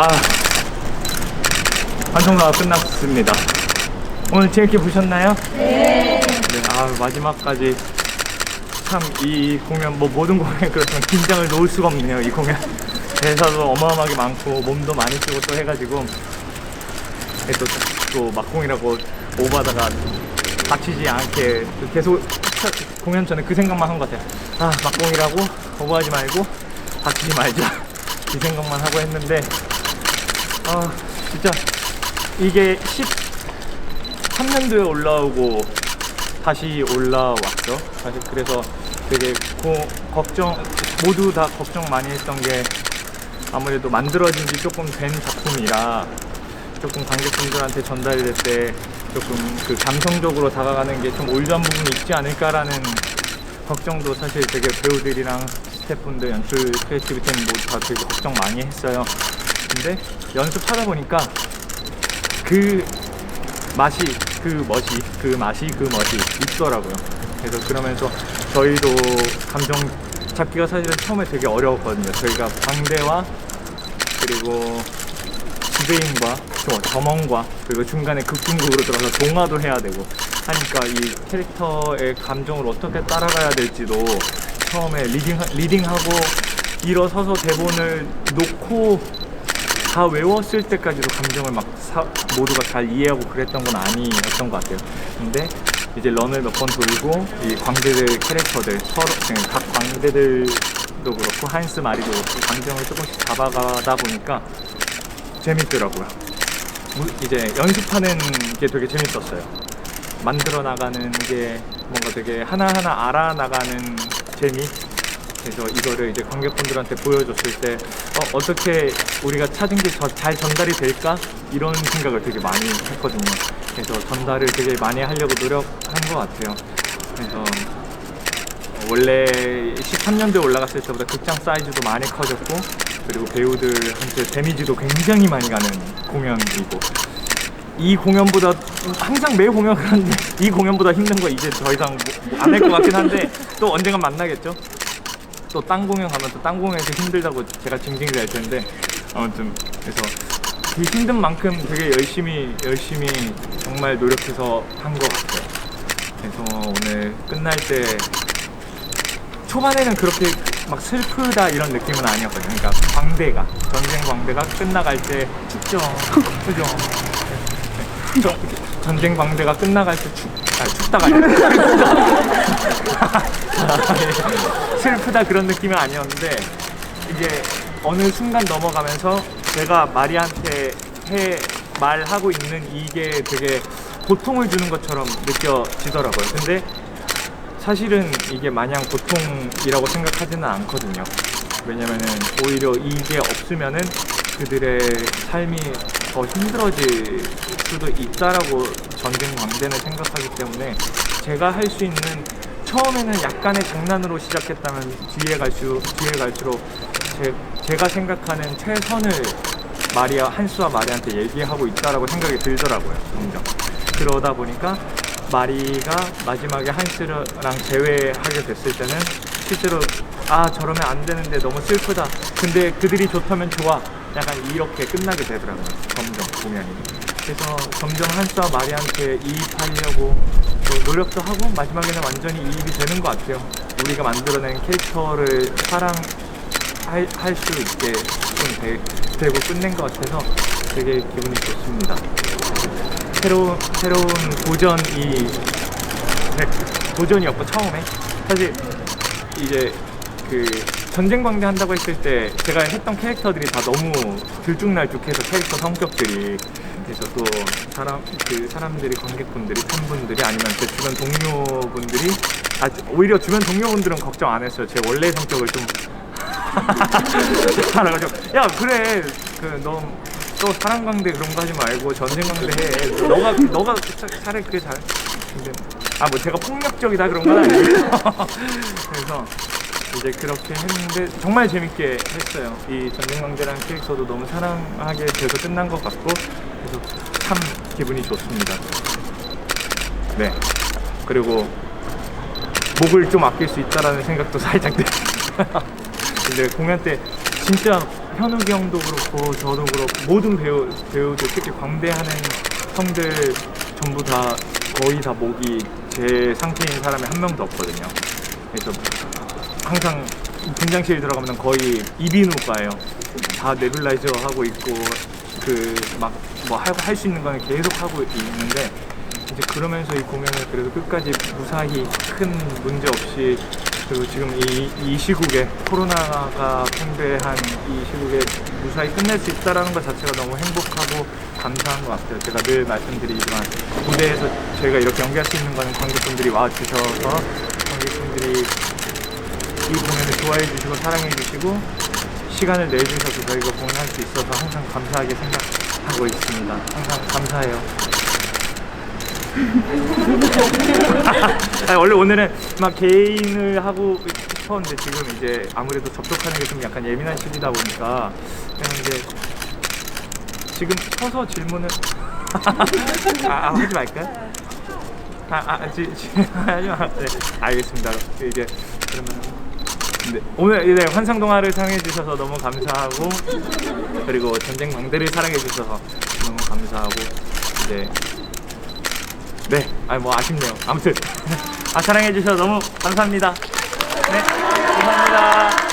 아 환송회가 끝났습니다. 오늘 재밌게 보셨나요? 네. 아 마지막까지 참 이 공연 뭐 모든 공연이 그렇지만 긴장을 놓을 수가 없네요. 이 공연 대사도 어마어마하게 많고 몸도 많이 쓰고 또 해가지고 또, 또 막공이라고 오바다가 다치지 않게 계속 차- 공연 전에 그 생각만 한 것 같아요. 아 막공이라고 오버하지 말고 다치지 말자 이 생각만 하고 했는데 아 진짜 이게 13년도에 올라오고 다시 올라왔죠. 사실 그래서 되게 고, 걱정 모두 다 걱정 많이 했던 게 아무래도 만들어진 지 조금 된 작품이라 조금 관객분들한테 전달될 때 조금 그 감성적으로 다가가는 게 좀 올드한 부분이 있지 않을까라는 걱정도 사실 되게 배우들이랑 스태프분들 연출 크리에이티브 팀 모두 다 되게 걱정 많이 했어요. 근데 연습하다 보니까 그 맛이 그 멋이 그 맛이 그 멋이 있더라고요. 그래서 그러면서 저희도 감정 잡기가 사실은 처음에 되게 어려웠거든요. 저희가 광대와 그리고 지배인과 저 점원과 그리고 중간에 극중극으로 들어서 동화도 해야 되고 하니까 이 캐릭터의 감정을 어떻게 따라가야 될지도 처음에 리딩 리딩하고 일어서서 대본을 놓고 다 외웠을 때까지도 감정을 막 사- 모두가 잘 이해하고 그랬던 건 아니었던 것 같아요. 근데 이제 런을 몇 번 돌고 이 광대들 캐릭터들 서로 그냥 각 광대들도 그렇고 한스 마리도 그렇고 감정을 조금씩 잡아가다 보니까 재밌더라고요. 무- 이제 연습하는 게 되게 재밌었어요. 만들어 나가는 게 뭔가 되게 하나하나 알아나가는 재미? 그래서 이거를 이제 관객분들한테 보여줬을 때 어, 떻게 우리가 찾은 게 잘 전달이 될까? 이런 생각을 되게 많이 했거든요. 그래서 전달을 되게 많이 하려고 노력한 것 같아요. 그래서 원래 13년도에 올라갔을 때보다 극장 사이즈도 많이 커졌고 그리고 배우들한테 데미지도 굉장히 많이 가는 공연이고 이 공연보다 항상 매 공연 그런데 이 공연보다 힘든 거 이제 더 이상 뭐안할 것 같긴 한데 또 언젠간 만나겠죠. 또 딴 공연 가면 또 딴 공연에서 힘들다고 제가 징징이 될 텐데 아무튼 그래서 그 힘든 만큼 되게 열심히 열심히 정말 노력해서 한 것 같아요. 그래서 오늘 끝날 때 초반에는 그렇게 막 슬프다 이런 느낌은 아니었거든요. 그러니까 광대가 전쟁 광대가 끝나갈 때 축정 그죠? 네. 저- 전쟁 광대가 끝나갈 때 축, 아 춥다가 아니라 슬프다 그런 느낌은 아니었는데 이게 어느 순간 넘어가면서 제가 마리한테 해 말하고 있는 이게 되게 고통을 주는 것처럼 느껴지더라고요. 근데 사실은 이게 마냥 고통이라고 생각하지는 않거든요. 왜냐면은 오히려 이게 없으면은 그들의 삶이 더 힘들어질 수도 있다라고 전쟁 광대는 생각하기 때문에 제가 할 수 있는 처음에는 약간의 장난으로 시작했다면 뒤에 갈수록 뒤에 갈수록 제, 제가 생각하는 최선을 마리아 한수와 마리한테 얘기하고 있다라고 생각이 들더라고요. 점점 그러다 보니까 마리가 마지막에 한스랑 재회하게 됐을 때는 실제로 아 저러면 안 되는데 너무 슬프다. 근데 그들이 좋다면 좋아. 약간 이렇게 끝나게 되더라고요. 점점 공연이. 그래서 점점 한스와 마리한테 이입하려고 또 노력도 하고 마지막에는 완전히 이입이 되는 것 같아요. 우리가 만들어낸 캐릭터를 사랑할 수 있게 좀 되, 되고 끝낸 것 같아서 되게 기분이 좋습니다. 새로운 새로운 도전이 네, 도전이었고 처음에 사실 이제 그 전쟁 광대 한다고 했을 때 제가 했던 캐릭터들이 다 너무 들쭉날쭉해서 캐릭터 성격들이 그래서 또 사람 그 사람들이 관객분들이 팬분들이 아니면 제 주변 동료분들이 아 오히려 주변 동료분들은 걱정 안 했어요. 제 원래 성격을 좀 알아가지고 야 그래. 그너 또 사랑광대 그런 거 하지 말고 전쟁광대 해. 너가 너가 차- 차라리 그게 잘 근데 아 뭐 제가 폭력적이다 그런 건 아니에요. 그래서 이제 그렇게 했는데 정말 재밌게 했어요 이 전쟁광대라는 캐릭터도 너무 사랑하게 돼서 끝난 것 같고 그래서 참 기분이 좋습니다 네 그리고 목을 좀 아낄 수 있다라는 생각도 살짝 들. 근데 공연 때 진짜 현욱이 형도 그렇고 저도 그렇고 모든 배우 배우들 특히 광대하는 형들 전부 다 거의 다 목이 제 상태인 사람이 한 명도 없거든요. 그래서 항상 분장실 들어가면 거의 이비인후과예요. 다 네뷸라이저 하고 있고 그 막 뭐 할 수 있는 거는 계속 하고 있는데 이제 그러면서 이 공연을 그래도 끝까지 무사히 큰 문제 없이 그리고 지금 이, 이 시국에 코로나가 팽배한 이 시국에 무사히 끝낼 수 있다라는 것 자체가 너무 행복하고 감사한 것 같아요. 제가 늘 말씀드리지만 무대에서 저희가 이렇게 연기할 수 있는 거는 관객분들이 와 주셔서 관객분들이 이 공연을 좋아해 주시고 사랑해 주시고 시간을 내주셔서 저희가 공연할 수 있어서 항상 감사하게 생각하고 있습니다. 항상 감사해요. 아니, 원래 오늘은 막 개인을 하고 싶었는데 지금 이제 아무래도 접촉하는 게 좀 약간 예민한 시기다 보니까 그냥 이제 지금 서서 질문을 아, 아, 하지 말까요? 아, 아, 지, 지, 하지 마. 네, 알겠습니다. 이제 그러면 네, 오늘 이제 환상 동화를 사랑해 주셔서 너무 감사하고 그리고 전쟁 방대를 사랑해 주셔서 너무 감사하고 이제 네, 아니 뭐 아쉽네요. 아무튼 아 사랑해 주셔서 너무 감사합니다. 네, 감사합니다.